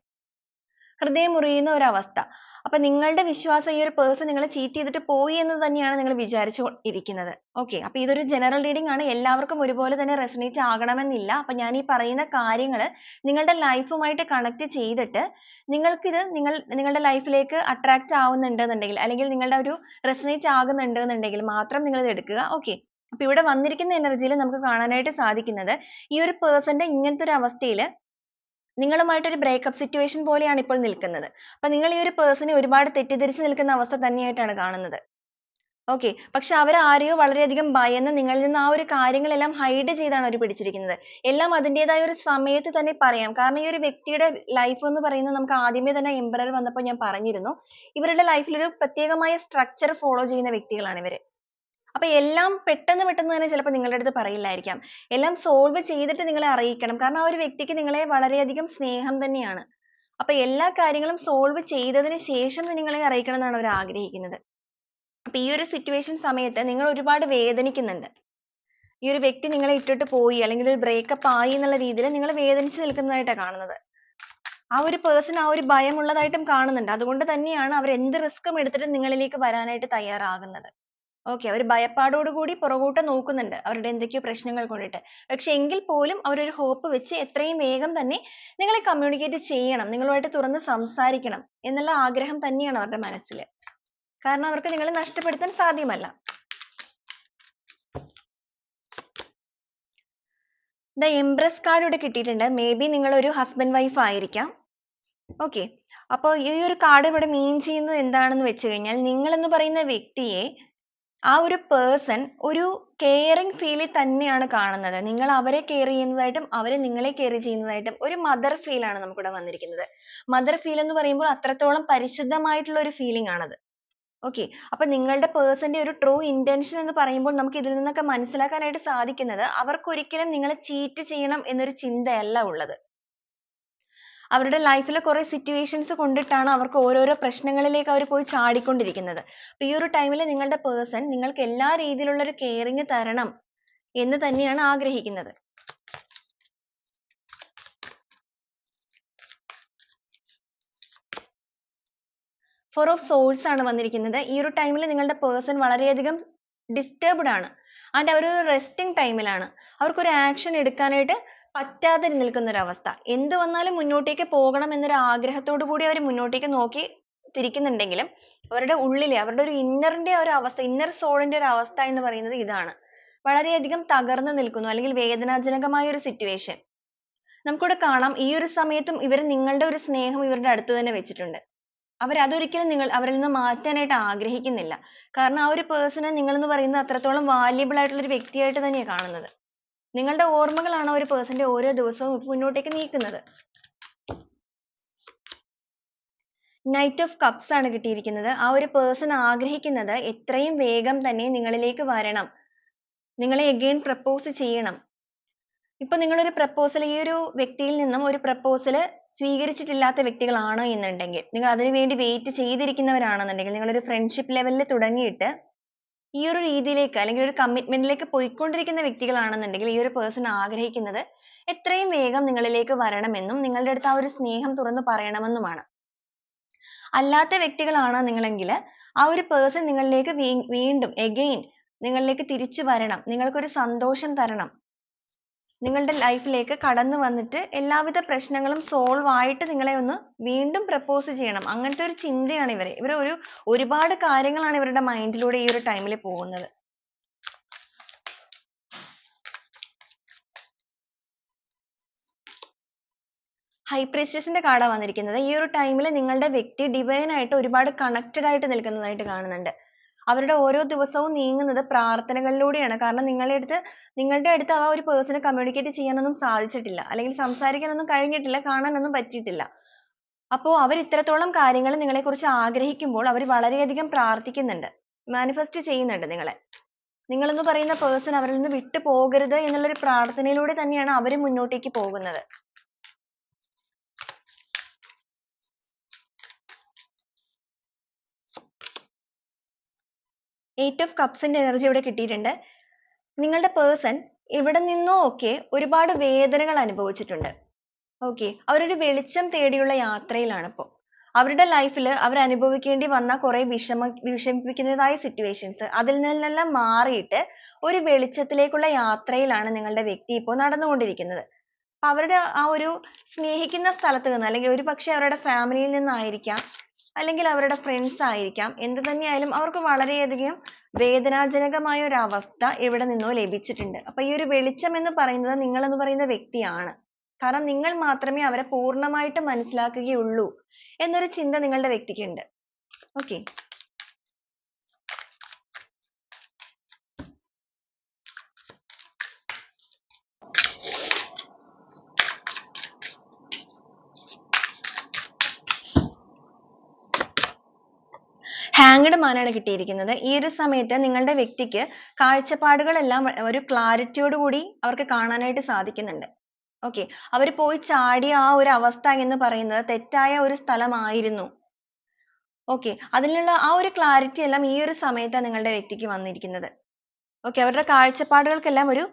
ഹൃദയം മുറിയുന്ന ഒരവസ്ഥ. അപ്പൊ നിങ്ങളുടെ വിശ്വാസം ഈ ഒരു പേഴ്സൺ നിങ്ങളെ ചീറ്റ് ചെയ്തിട്ട് പോയി എന്ന് തന്നെയാണ് നിങ്ങൾ വിചാരിച്ചു ഇരിക്കുന്നത്. ഓക്കെ. അപ്പൊ ഇതൊരു ജനറൽ റീഡിംഗ് ആണ്. എല്ലാവർക്കും ഒരുപോലെ തന്നെ റെസനേറ്റ് ആകണമെന്നില്ല. അപ്പൊ ഞാൻ ഈ പറയുന്ന കാര്യങ്ങൾ നിങ്ങളുടെ ലൈഫുമായിട്ട് കണക്ട് ചെയ്തിട്ട് നിങ്ങൾക്കിത് നിങ്ങൾ നിങ്ങളുടെ ലൈഫിലേക്ക് അട്രാക്റ്റ് ആവുന്നുണ്ടെന്നുണ്ടെങ്കിൽ അല്ലെങ്കിൽ നിങ്ങളുടെ ഒരു റെസനേറ്റ് ആകുന്നുണ്ടെന്നുണ്ടെങ്കിൽ മാത്രം നിങ്ങൾ ഇത് എടുക്കുക. ഓക്കെ. അപ്പൊ ഇവിടെ വന്നിരിക്കുന്ന എനർജിയിൽ നമുക്ക് കാണാനായിട്ട് സാധിക്കുന്നത് ഈ ഒരു പേഴ്സന്റെ ഇങ്ങനത്തെ ഒരു അവസ്ഥയിൽ നിങ്ങളുമായിട്ട് ഒരു ബ്രേക്കപ്പ് സിറ്റുവേഷൻ പോലെയാണ് ഇപ്പോൾ നിൽക്കുന്നത്. അപ്പൊ നിങ്ങൾ ഈ ഒരു പേഴ്സണെ ഒരുപാട് തെറ്റിദ്ധരിച്ച് നിൽക്കുന്ന അവസ്ഥ തന്നെയായിട്ടാണ് കാണുന്നത്. ഓക്കെ പക്ഷെ അവർ ആരെയോ വളരെയധികം ഭയന്ന് നിങ്ങളിൽ നിന്ന് ആ ഒരു കാര്യങ്ങളെല്ലാം ഹൈഡ് ചെയ്താണ് അവർ പിടിച്ചിരിക്കുന്നത്. എല്ലാം അതിന്റെതായ ഒരു സമയത്ത് തന്നെ പറയാം. കാരണം ഈ ഒരു വ്യക്തിയുടെ ലൈഫ് എന്ന് പറയുന്നത് നമുക്ക് ആദ്യമേ തന്നെ എംബ്രർ വന്നപ്പോൾ ഞാൻ പറഞ്ഞിരുന്നു. ഇവരുടെ ലൈഫിൽ ഒരു പ്രത്യേകമായ സ്ട്രക്ചർ ഫോളോ ചെയ്യുന്ന വ്യക്തികളാണ് ഇവർ അപ്പൊ എല്ലാം പെട്ടെന്ന് പെട്ടെന്ന് തന്നെ ചിലപ്പോൾ നിങ്ങളുടെ അടുത്ത് പറയില്ലായിരിക്കാം. എല്ലാം സോൾവ് ചെയ്തിട്ട് നിങ്ങളെ അറിയിക്കണം. കാരണം ആ ഒരു വ്യക്തിക്ക് നിങ്ങളെ വളരെയധികം സ്നേഹം തന്നെയാണ്. അപ്പൊ എല്ലാ കാര്യങ്ങളും സോൾവ് ചെയ്തതിന് ശേഷം നിങ്ങളെ അറിയിക്കണം എന്നാണ് അവർ ആഗ്രഹിക്കുന്നത്. അപ്പൊ ഈ ഒരു സിറ്റുവേഷൻ സമയത്ത് നിങ്ങൾ ഒരുപാട് വേദനിക്കുന്നുണ്ട്. ഈ ഒരു വ്യക്തി നിങ്ങളെ ഇട്ടിട്ട് പോയി അല്ലെങ്കിൽ ഒരു ബ്രേക്കപ്പ് ആയി എന്നുള്ള രീതിയിൽ നിങ്ങൾ വേദനിച്ച് നിൽക്കുന്നതായിട്ടാണ് കാണുന്നത്. ആ ഒരു പേഴ്സൺ ആ ഒരു ഭയമുള്ളതായിട്ടും കാണുന്നുണ്ട്. അതുകൊണ്ട് തന്നെയാണ് അവർ എന്ത് റിസ്ക്കും എടുത്തിട്ട് നിങ്ങളിലേക്ക് വരാനായിട്ട് തയ്യാറാകുന്നത്. ഓക്കെ അവർ ഭയപ്പാടോട് കൂടി പുറകോട്ട് നോക്കുന്നുണ്ട്. അവരുടെ എന്തൊക്കെയോ പ്രശ്നങ്ങൾ കൊണ്ടിട്ട്. പക്ഷെ എങ്കിൽ പോലും ഒരു ഹോപ്പ് വെച്ച് എത്രയും വേഗം തന്നെ നിങ്ങളെ കമ്മ്യൂണിക്കേറ്റ് ചെയ്യണം. നിങ്ങളുമായിട്ട് തുറന്ന് സംസാരിക്കണം എന്നുള്ള ആഗ്രഹം തന്നെയാണ് അവരുടെ മനസ്സിൽ കാരണം അവർക്ക് നിങ്ങളെ നഷ്ടപ്പെടുത്താൻ സാധ്യമല്ല. ദ എംപ്രസ് കാർഡ് ഇവിടെ കിട്ടിയിട്ടുണ്ട്. മേ ബി നിങ്ങൾ ഒരു ഹസ്ബൻഡ് വൈഫ് ആയിരിക്കാം. ഓക്കെ അപ്പോൾ ഈ ഒരു കാർഡ് ഇവിടെ മീൻ ചെയ്യുന്നത് എന്താണെന്ന് വെച്ച് കഴിഞ്ഞാൽ നിങ്ങൾ എന്ന് പറയുന്ന വ്യക്തിയെ ആ ഒരു പേഴ്സൺ ഒരു കെയറിങ് ഫീലിൽ തന്നെയാണ് കാണുന്നത്. നിങ്ങൾ അവരെ കെയർ ചെയ്യുന്നതായിട്ടും അവർ നിങ്ങളെ കെയർ ചെയ്യുന്നതായിട്ടും ഒരു മദർ ഫീലാണ് നമുക്കിവിടെ വന്നിരിക്കുന്നത്. മദർ ഫീൽ എന്ന് പറയുമ്പോൾ അത്രത്തോളം പരിശുദ്ധമായിട്ടുള്ള ഒരു ഫീലിംഗ് ആണത്. ഓക്കെ അപ്പൊ നിങ്ങളുടെ പേഴ്സന്റെ ഒരു ട്രൂ ഇന്റൻഷൻ എന്ന് പറയുമ്പോൾ നമുക്ക് ഇതിൽ നിന്നൊക്കെ മനസ്സിലാക്കാനായിട്ട് സാധിക്കുന്നത് അവർക്ക് ഒരിക്കലും നിങ്ങളെ ചീറ്റ് ചെയ്യണം എന്നൊരു ചിന്തയല്ല ഉള്ളത്. അവരുടെ ലൈഫിലെ കുറെ സിറ്റുവേഷൻസ് കൊണ്ടിട്ടാണ് അവർക്ക് ഓരോരോ പ്രശ്നങ്ങളിലേക്ക് അവർ പോയി ചാടിക്കൊണ്ടിരിക്കുന്നത്. അപ്പൊ ഈ ഒരു ടൈമിൽ നിങ്ങളുടെ പേഴ്സൺ നിങ്ങൾക്ക് എല്ലാ രീതിയിലുള്ള ഒരു കെയറിങ് തരണം എന്ന് തന്നെയാണ് ആഗ്രഹിക്കുന്നത്. ഫോർ ഓഫ് സോഴ്സ് ആണ് വന്നിരിക്കുന്നത്. ഈ ഒരു ടൈമിൽ നിങ്ങളുടെ പേഴ്സൺ വളരെയധികം ഡിസ്റ്റർബ്ഡ് ആണ്. ആൻഡ് അവർ റെസ്റ്റിംഗ് ടൈമിലാണ് അവർക്കൊരു ആക്ഷൻ എടുക്കാനായിട്ട് പറ്റാതെ നിൽക്കുന്ന ഒരു അവസ്ഥ എന്ത് വന്നാലും മുന്നോട്ടേക്ക് പോകണം എന്നൊരു ആഗ്രഹത്തോടു കൂടി അവർ മുന്നോട്ടേക്ക് നോക്കി തിരിക്കുന്നുണ്ടെങ്കിലും അവരുടെ ഉള്ളിലെ അവരുടെ ഒരു ഇന്നറിന്റെ ഒരു അവസ്ഥ ഇന്നർ സോളിന്റെ ഒരു അവസ്ഥ എന്ന് പറയുന്നത് ഇതാണ്. വളരെയധികം തകർന്നു നിൽക്കുന്നു അല്ലെങ്കിൽ വേദനാജനകമായ ഒരു സിറ്റുവേഷൻ നമുക്കിവിടെ കാണാം ഈ ഒരു സമയത്തും ഇവർ നിങ്ങളുടെ ഒരു സ്നേഹം ഇവരുടെ അടുത്ത് തന്നെ വെച്ചിട്ടുണ്ട്. അവർ അതൊരിക്കലും നിങ്ങൾ അവരിൽ നിന്ന് മാറ്റാനായിട്ട് ആഗ്രഹിക്കുന്നില്ല. കാരണം ആ ഒരു പേഴ്സണെ നിങ്ങൾ എന്ന് പറയുന്നത് അത്രത്തോളം വാല്യബിൾ ആയിട്ടുള്ള ഒരു വ്യക്തിയായിട്ട് തന്നെയാണ് കാണുന്നത്. നിങ്ങളുടെ ഓർമ്മകളാണ് ഒരു പേഴ്സന്റെ ഓരോ ദിവസവും മുന്നോട്ടേക്ക് നീക്കുന്നത്? നൈറ്റ് ഓഫ് കപ്സ് ആണ് കിട്ടിയിരിക്കുന്നത്. ആ ഒരു പേഴ്സൺ ആഗ്രഹിക്കുന്നത് എത്രയും വേഗം തന്നെ നിങ്ങളിലേക്ക് വരണം. നിങ്ങളെ again പ്രപ്പോസ് ചെയ്യണം. ഇപ്പൊ നിങ്ങൾ ഒരു പ്രപ്പോസൽ ഈ ഒരു വ്യക്തിയിൽ നിന്നും ഒരു പ്രപ്പോസൽ സ്വീകരിച്ചിട്ടില്ലാത്ത വ്യക്തികളാണ് എന്നുണ്ടെങ്കിൽ നിങ്ങൾ അതിനു വേണ്ടി വെയിറ്റ് ചെയ്തിരിക്കുന്നവരാണെന്നുണ്ടെങ്കിൽ നിങ്ങൾ ഒരു ഫ്രണ്ട്ഷിപ്പ് ലെവലിൽ തുടങ്ങിയിട്ട് ഈ ഒരു രീതിയിലേക്ക് അല്ലെങ്കിൽ ഒരു കമ്മിറ്റ്മെന്റിലേക്ക് പോയിക്കൊണ്ടിരിക്കുന്ന വ്യക്തികളാണെന്നുണ്ടെങ്കിൽ ഈ ഒരു പേഴ്സൺ ആഗ്രഹിക്കുന്നത് എത്രയും വേഗം നിങ്ങളിലേക്ക് വരണമെന്നും നിങ്ങളുടെ അടുത്ത് ആ ഒരു സ്നേഹം തുറന്നു പറയണമെന്നുമാണ്. അല്ലാത്ത വ്യക്തികളാണ് നിങ്ങളെങ്കിൽ ആ ഒരു പേഴ്സൺ നിങ്ങളിലേക്ക് വീണ്ടും again നിങ്ങളിലേക്ക് തിരിച്ചു വരണം. നിങ്ങൾക്കൊരു സന്തോഷം തരണം. നിങ്ങളുടെ ലൈഫിലേക്ക് കടന്നു വന്നിട്ട് എല്ലാവിധ പ്രശ്നങ്ങളും സോൾവ് ആയിട്ട് നിങ്ങളെ ഒന്ന് വീണ്ടും പ്രപ്പോസ് ചെയ്യണം. അങ്ങനത്തെ ഒരു ചിന്തയാണ് ഇവരെ. ഇവർ ഒരു ഒരുപാട് കാര്യങ്ങളാണ് ഇവരുടെ മൈൻഡിലൂടെ ഈ ഒരു ടൈമിൽ പോകുന്നത്. ഹൈ പ്രീസ്റ്റസിന്റെ കാർഡാണ് വന്നിരിക്കുന്നത്. ഈ ഒരു ടൈമിൽ നിങ്ങളുടെ വ്യക്തി ഡിവൈൻ ആയിട്ട് ഒരുപാട് കണക്റ്റഡ് ആയിട്ട് നിൽക്കുന്നതായിട്ട് കാണുന്നുണ്ട്. അവരുടെ ഓരോ ദിവസവും നീങ്ങുന്നത് പ്രാർത്ഥനകളിലൂടെയാണ്. കാരണം നിങ്ങളുടെ അടുത്ത് നിങ്ങളുടെ അടുത്ത് ആ ഒരു പേഴ്സണെ കമ്മ്യൂണിക്കേറ്റ് ചെയ്യാനൊന്നും സാധിച്ചിട്ടില്ല. അല്ലെങ്കിൽ സംസാരിക്കാനൊന്നും കഴിഞ്ഞിട്ടില്ല കാണാനൊന്നും പറ്റിയിട്ടില്ല. അപ്പോൾ അവർ ഇത്രത്തോളം കാര്യങ്ങൾ നിങ്ങളെക്കുറിച്ച് ആഗ്രഹിക്കുമ്പോൾ അവർ വളരെയധികം പ്രാർത്ഥിക്കുന്നുണ്ട്. മാനിഫെസ്റ്റ് ചെയ്യുന്നുണ്ട് നിങ്ങളെ. നിങ്ങളെന്ന് പറയുന്ന പേഴ്സൺ അവരിൽ നിന്ന് വിട്ടു പോകരുത് എന്നുള്ളൊരു പ്രാർത്ഥനയിലൂടെ തന്നെയാണ് അവർ മുന്നോട്ടേക്ക് പോകുന്നത്. എയ്റ്റ് ഓഫ് കപ്സിന്റെ എനർജി ഇവിടെ കിട്ടിയിട്ടുണ്ട്. നിങ്ങളുടെ പേഴ്സൺ ഇവിടെ നിന്നോ ഒക്കെ ഒരുപാട് വേദനകൾ അനുഭവിച്ചിട്ടുണ്ട്. ഓക്കെ അവരൊരു വെളിച്ചം തേടിയുള്ള യാത്രയിലാണ് ഇപ്പോൾ അവരുടെ ലൈഫിൽ അവർ അനുഭവിക്കേണ്ടി വന്ന കുറേ വിഷമ വിഷമിപ്പിക്കുന്നതായ സിറ്റുവേഷൻസ് അതിൽ നിന്നെല്ലാം മാറിയിട്ട് ഒരു വെളിച്ചത്തിലേക്കുള്ള യാത്രയിലാണ് നിങ്ങളുടെ വ്യക്തി ഇപ്പോൾ നടന്നുകൊണ്ടിരിക്കുന്നത്. അവരുടെ ആ ഒരു സ്നേഹിക്കുന്ന സ്ഥലത്ത് നിന്ന് അല്ലെങ്കിൽ ഒരു പക്ഷേ അവരുടെ ഫാമിലിയിൽ നിന്നായിരിക്കാം അല്ലെങ്കിൽ അവരുടെ ഫ്രണ്ട്സ് ആയിരിക്കാം. എന്ത് തന്നെയായാലും അവർക്ക് വളരെയധികം വേദനാജനകമായ ഒരു അവസ്ഥ എവിടെ നിന്നോ ലഭിച്ചിട്ടുണ്ട്. അപ്പൊ ഈ ഒരു വെളിച്ചം എന്ന് പറയുന്നത് നിങ്ങൾ എന്ന് പറയുന്ന വ്യക്തിയാണ്. കാരണം നിങ്ങൾ മാത്രമേ അവരെ പൂർണമായിട്ട് മനസ്സിലാക്കുകയുള്ളൂ എന്നൊരു ചിന്ത നിങ്ങളുടെ വ്യക്തിക്കുണ്ട് okay. ഹാങ്ഡ് മാനാണ് കിട്ടിയിരിക്കുന്നത്? ഈ ഒരു സമയത്ത് നിങ്ങളുടെ വ്യക്തിക്ക് കാഴ്ചപ്പാടുകളെല്ലാം ഒരു ക്ലാരിറ്റിയോട് കൂടി അവർക്ക് കാണാനായിട്ട് സാധിക്കുന്നുണ്ട്. ഓക്കെ. അവർ പോയി ചാടിയ ആ ഒരു അവസ്ഥ എന്ന് പറയുന്നത് തെറ്റായ ഒരു സ്ഥലമായിരുന്നു. ഓക്കെ. അതിനുള്ള ആ ഒരു ക്ലാരിറ്റി എല്ലാം ഈ ഒരു സമയത്താണ് നിങ്ങളുടെ വ്യക്തിക്ക് വന്നിരിക്കുന്നത്. ഓക്കെ. അവരുടെ കാഴ്ചപ്പാടുകൾക്കെല്ലാം ഒരു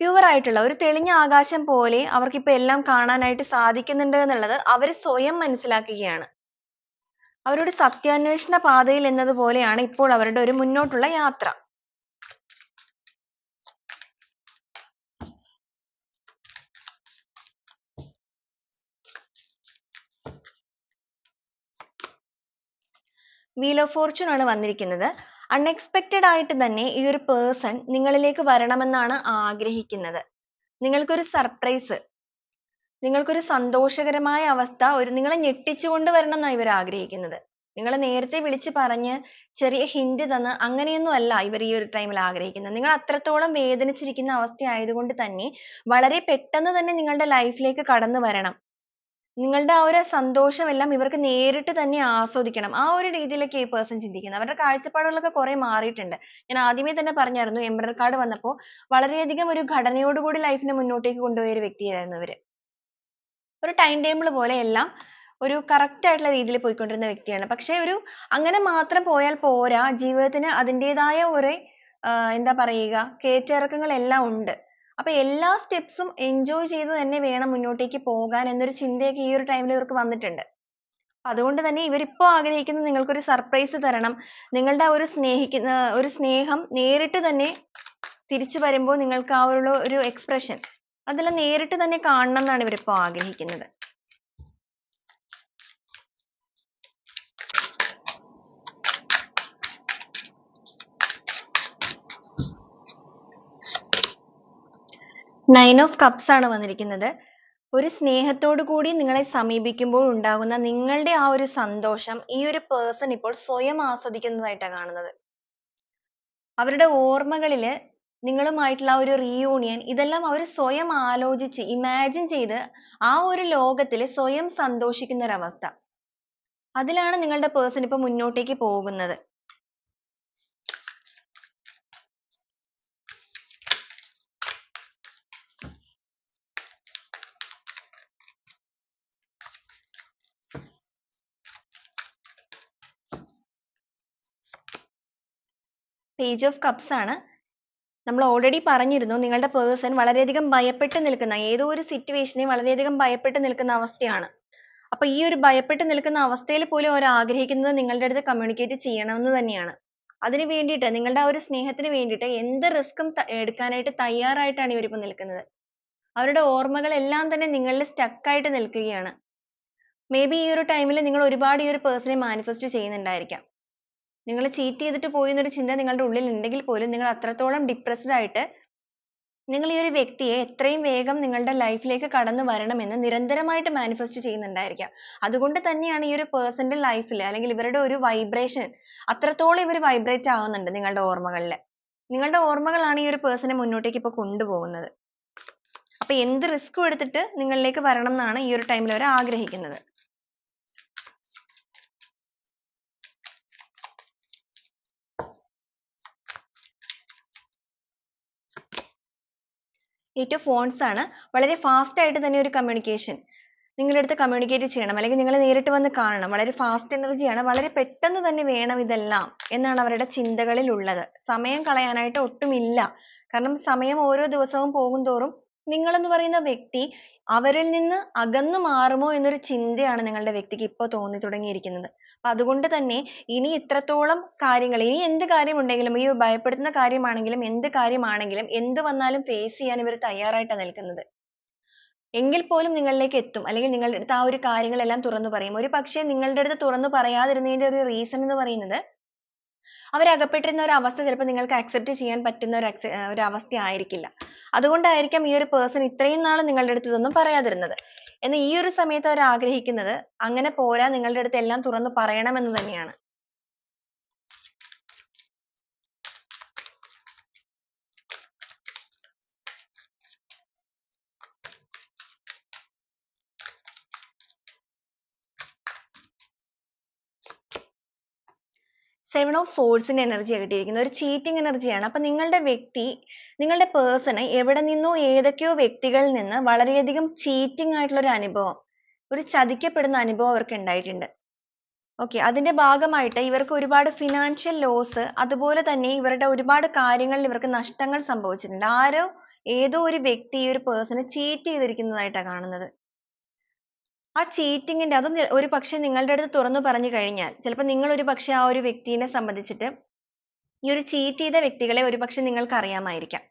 പ്യുവർ ആയിട്ടുള്ള ഒരു തെളിഞ്ഞ ആകാശം പോലെ അവർക്ക് ഇപ്പൊ എല്ലാം കാണാനായിട്ട് സാധിക്കുന്നുണ്ട് എന്നുള്ളത് അവർ സ്വയം മനസ്സിലാക്കുകയാണ്. അവരുടെ സത്യാന്വേഷണ പാതയിൽ എന്നതുപോലെയാണ് ഇപ്പോൾ അവരുടെ ഒരു മുന്നോട്ടുള്ള യാത്ര. വീൽ ഓഫ് ഫോർച്യൂൺ ആണ് വന്നിരിക്കുന്നത്. അൺഎക്സ്പെക്റ്റഡ് ആയിട്ട് തന്നെ ഈ ഒരു പേഴ്സൺ നിങ്ങളിലേക്ക് വരണമെന്നാണ് ആഗ്രഹിക്കുന്നത്. നിങ്ങൾക്കൊരു സർപ്രൈസ് നിങ്ങൾക്കൊരു സന്തോഷകരമായ അവസ്ഥ ഒരു നിങ്ങളെ ഞെട്ടിച്ചുകൊണ്ട് വരണം എന്നാണ് ഇവർ ആഗ്രഹിക്കുന്നത്. നിങ്ങൾ നേരത്തെ വിളിച്ച് പറഞ്ഞ് ചെറിയ ഹിന്റ് തന്ന് അങ്ങനെയൊന്നും അല്ല ഇവർ ഈ ഒരു ടൈമിൽ ആഗ്രഹിക്കുന്നത്. നിങ്ങൾ അത്രത്തോളം വേദനിച്ചിരിക്കുന്ന അവസ്ഥ ആയതുകൊണ്ട് തന്നെ വളരെ പെട്ടെന്ന് തന്നെ നിങ്ങളുടെ ലൈഫിലേക്ക് കടന്നു വരണം. നിങ്ങളുടെ ആ ഒരു സന്തോഷമെല്ലാം ഇവർക്ക് നേരിട്ട് തന്നെ ആസ്വദിക്കണം. ആ ഒരു രീതിയിലൊക്കെ ഈ പേഴ്സൺ ചിന്തിക്കുന്നത്. അവരുടെ കാഴ്ചപ്പാടുകളൊക്കെ കുറെ മാറിയിട്ടുണ്ട്. ഞാൻ ആദ്യമേ തന്നെ പറഞ്ഞായിരുന്നു എംബറർ കാർഡ് വന്നപ്പോൾ വളരെയധികം ഒരു ഘടനയോടുകൂടി ലൈഫിനെ മുന്നോട്ടേക്ക് കൊണ്ടുപോയ ഒരു വ്യക്തിയായിരുന്നു ഇവർ. ഒരു ടൈം ടേബിൾ പോലെ എല്ലാം ഒരു കറക്റ്റ് ആയിട്ടുള്ള രീതിയിൽ പോയിക്കൊണ്ടിരുന്ന വ്യക്തിയാണ്. പക്ഷെ ഒരു അങ്ങനെ മാത്രം പോയാൽ പോരാ ജീവിതത്തിന് അതിന്റെതായ ഒരു എന്താ പറയുക കയറ്റിറക്കങ്ങളെല്ലാം ഉണ്ട്. അപ്പൊ എല്ലാ സ്റ്റെപ്സും എൻജോയ് ചെയ്ത് തന്നെ വേണം മുന്നോട്ടേക്ക് പോകാൻ എന്നൊരു ചിന്തയൊക്കെ ഈ ഒരു ടൈമിൽ ഇവർക്ക് വന്നിട്ടുണ്ട്. അതുകൊണ്ട് തന്നെ ഇവരിപ്പോ ആഗ്രഹിക്കുന്നത് നിങ്ങൾക്കൊരു സർപ്രൈസ് തരണം. നിങ്ങളുടെ ഒരു സ്നേഹിക്കുന്ന ഒരു സ്നേഹം നേരിട്ട് തന്നെ തിരിച്ചു വരുമ്പോൾ നിങ്ങൾക്ക് ആ ഒരു എക്സ്പ്രഷൻ അതെല്ലാം നേരിട്ട് തന്നെ കാണണം എന്നാണ് ഇവരിപ്പോ ആഗ്രഹിക്കുന്നത്. നയൻ ഓഫ് കപ്സ് ആണ് വന്നിരിക്കുന്നത്. ഒരു സ്നേഹത്തോടു കൂടി നിങ്ങളെ സമീപിക്കുമ്പോൾ ഉണ്ടാകുന്ന നിങ്ങളുടെ ആ ഒരു സന്തോഷം ഈ ഒരു പേഴ്സൺ ഇപ്പോൾ സ്വയം ആസ്വദിക്കുന്നതായിട്ടാണ് കാണുന്നത്. അവരുടെ ഓർമ്മകളിൽ നിങ്ങളുമായിട്ടുള്ള ഒരു റീയൂണിയൻ ഇതെല്ലാം അവർ സ്വയം ആലോചിച്ച് ഇമാജിൻ ചെയ്ത് ആ ഒരു ലോകത്തിൽ സ്വയം സന്തോഷിക്കുന്ന ഒരു അവസ്ഥ അതിലാണ് നിങ്ങളുടെ പേഴ്സൺ ഇപ്പൊ മുന്നോട്ടേക്ക് പോകുന്നത്. പേജ് ഓഫ് കപ്സ് ആണ്. നമ്മൾ ഓൾറെഡി പറഞ്ഞിരുന്നു നിങ്ങളുടെ പേഴ്സൺ വളരെയധികം ഭയപ്പെട്ട് നിൽക്കുന്ന ഏതോ ഒരു സിറ്റുവേഷനെ വളരെയധികം ഭയപ്പെട്ട് നിൽക്കുന്ന അവസ്ഥയാണ്. അപ്പൊ ഈ ഒരു ഭയപ്പെട്ട് നിൽക്കുന്ന അവസ്ഥയിൽ പോലും അവർ ആഗ്രഹിക്കുന്നത് നിങ്ങളുടെ അടുത്ത് കമ്മ്യൂണിക്കേറ്റ് ചെയ്യണമെന്ന് തന്നെയാണ്. അതിന് വേണ്ടിയിട്ട് നിങ്ങളുടെ ആ ഒരു സ്നേഹത്തിന് വേണ്ടിയിട്ട് എന്ത് റിസ്കും എടുക്കാനായിട്ട് തയ്യാറായിട്ടാണ് ഇവർ ഇവരിപ്പോ നിൽക്കുന്നത്. അവരുടെ ഓർമ്മകളെല്ലാം തന്നെ നിങ്ങളിൽ stuck ആയിട്ട് നിൽക്കുകയാണ്. മേ ബി ഈ ഒരു ടൈമിൽ നിങ്ങൾ ഒരുപാട് ഈ ഒരു പേഴ്സണെ മാനിഫെസ്റ്റ് ചെയ്യുന്നുണ്ടായിരിക്കാം. നിങ്ങൾ ചീറ്റ് ചെയ്തിട്ട് പോയി എന്നൊരു ചിന്ത നിങ്ങളുടെ ഉള്ളിൽ ഉണ്ടെങ്കിൽ പോലും നിങ്ങൾ അത്രത്തോളം ഡിപ്രസ്ഡ് ആയിട്ട് നിങ്ങൾ ഈ ഒരു വ്യക്തിയെ എത്രയും വേഗം നിങ്ങളുടെ ലൈഫിലേക്ക് കടന്നു വരണമെന്ന് നിരന്തരമായിട്ട് മാനിഫെസ്റ്റ് ചെയ്യുന്നുണ്ടായിരിക്കാം. അതുകൊണ്ട് തന്നെയാണ് ഈ ഒരു പേഴ്സന്റെ ലൈഫിൽ അല്ലെങ്കിൽ ഇവരുടെ ഒരു വൈബ്രേഷൻ അത്രത്തോളം ഇവർ വൈബ്രേറ്റ് ആവുന്നുണ്ട് നിങ്ങളുടെ ഓർമ്മകളിൽ നിങ്ങളുടെ ഓർമ്മകളാണ് ഈ ഒരു പേഴ്സണെ മുന്നോട്ടേക്ക് ഇപ്പോൾ കൊണ്ടുപോകുന്നത്. അപ്പൊ എന്ത് റിസ്ക് എടുത്തിട്ട് നിങ്ങളിലേക്ക് വരണം എന്നാണ് ഈ ഒരു ടൈമിൽ അവർ ആഗ്രഹിക്കുന്നത്. ഏറ്റവും ഫോൺസ് ആണ്. വളരെ ഫാസ്റ്റ് ആയിട്ട് തന്നെ ഒരു കമ്മ്യൂണിക്കേഷൻ നിങ്ങളുടെ അടുത്ത് കമ്മ്യൂണിക്കേറ്റ് ചെയ്യണം. അല്ലെങ്കിൽ നിങ്ങൾ നേരിട്ട് വന്ന് കാണണം. വളരെ ഫാസ്റ്റ് എനർജിയാണ് വളരെ പെട്ടെന്ന് തന്നെ വേണം ഇതെല്ലാം എന്നാണ് അവരുടെ ചിന്തകളിൽ ഉള്ളത് സമയം കളയാനായിട്ട് ഒട്ടുമില്ല. കാരണം സമയം ഓരോ ദിവസവും പോകുന്തോറും നിങ്ങൾ എന്ന് പറയുന്ന വ്യക്തി അവരിൽ നിന്ന് അകന്നു മാറുമോ എന്നൊരു ചിന്തയാണ് നിങ്ങളുടെ വ്യക്തിക്ക് ഇപ്പോൾ തോന്നി തുടങ്ങിയിരിക്കുന്നത്. അതുകൊണ്ട് തന്നെ ഇനി ഇത്രത്തോളം കാര്യങ്ങൾ ഇനി എന്ത് കാര്യമുണ്ടെങ്കിലും ഈ ഭയപ്പെടുത്തുന്ന കാര്യമാണെങ്കിലും എന്ത് കാര്യമാണെങ്കിലും എന്ത് വന്നാലും face ചെയ്യാൻ ഇവർ തയ്യാറായിട്ടാണ് നിൽക്കുന്നത്. എങ്കിൽ പോലും നിങ്ങളിലേക്ക് എത്തും. അല്ലെങ്കിൽ നിങ്ങളുടെ അടുത്ത് ആ ഒരു കാര്യങ്ങളെല്ലാം തുറന്നു പറയും. ഒരു പക്ഷേ നിങ്ങളുടെ അടുത്ത് തുറന്നു പറയാതിരുന്നതിന്റെ ഒരു റീസൺ എന്ന് പറയുന്നത് അവർ അകപ്പെട്ടിരുന്ന ഒരു അവസ്ഥ ചിലപ്പോൾ നിങ്ങൾക്ക് അക്സെപ്റ്റ് ചെയ്യാൻ പറ്റുന്ന ഒരു ഒരു അവസ്ഥ ആയിരിക്കില്ല. അതുകൊണ്ടായിരിക്കാം ഈ ഒരു പേഴ്സൺ ഇത്രയും നാൾ നിങ്ങളുടെ അടുത്ത് ഇതൊന്നും പറയാതിരുന്നത്. എന്നാൽ ഈ ഒരു സമയത്ത് അവർ ആഗ്രഹിക്കുന്നത് അങ്ങനെ പോരാ നിങ്ങളുടെ അടുത്ത് എല്ലാം തുറന്നു പറയണമെന്ന് തന്നെയാണ്. സെവൻ ഓഫ് സോഴ്സിന്റെ എനർജി കിട്ടിയിരിക്കുന്നത്. ഒരു ചീറ്റിംഗ് എനർജിയാണ് അപ്പൊ നിങ്ങളുടെ വ്യക്തി നിങ്ങളുടെ പേഴ്സണ് എവിടെ നിന്നോ ഏതൊക്കെയോ വ്യക്തികളിൽ നിന്ന് വളരെയധികം ചീറ്റിംഗ് ആയിട്ടുള്ള ഒരു അനുഭവം ഒരു ചതിക്കപ്പെടുന്ന അനുഭവം അവർക്ക് ഉണ്ടായിട്ടുണ്ട്. ഓക്കെ അതിന്റെ ഭാഗമായിട്ട് ഇവർക്ക് ഒരുപാട് ഫിനാൻഷ്യൽ ലോസ് അതുപോലെ തന്നെ ഇവരുടെ ഒരുപാട് കാര്യങ്ങളിൽ ഇവർക്ക് നഷ്ടങ്ങൾ സംഭവിച്ചിട്ടുണ്ട്. ആരോ ഏതോ ഒരു വ്യക്തി ഈ ഒരു പേഴ്സണെ ചീറ്റ് ചെയ്തിരിക്കുന്നതായിട്ടാണ് കാണുന്നത്. ആ ചീറ്റിങ്ങിന്റെ അത് ഒരു പക്ഷെ നിങ്ങളുടെ അടുത്ത് തുറന്നു പറഞ്ഞു കഴിഞ്ഞാൽ ചിലപ്പോൾ നിങ്ങൾ ഒരു പക്ഷെ ആ ഒരു വ്യക്തിനെ സംബന്ധിച്ചിട്ട് ഈ ഒരു ചീറ്റ് ചെയ്ത വ്യക്തികളെ ഒരു പക്ഷെ നിങ്ങൾക്ക് അറിയാമായിരിക്കാം.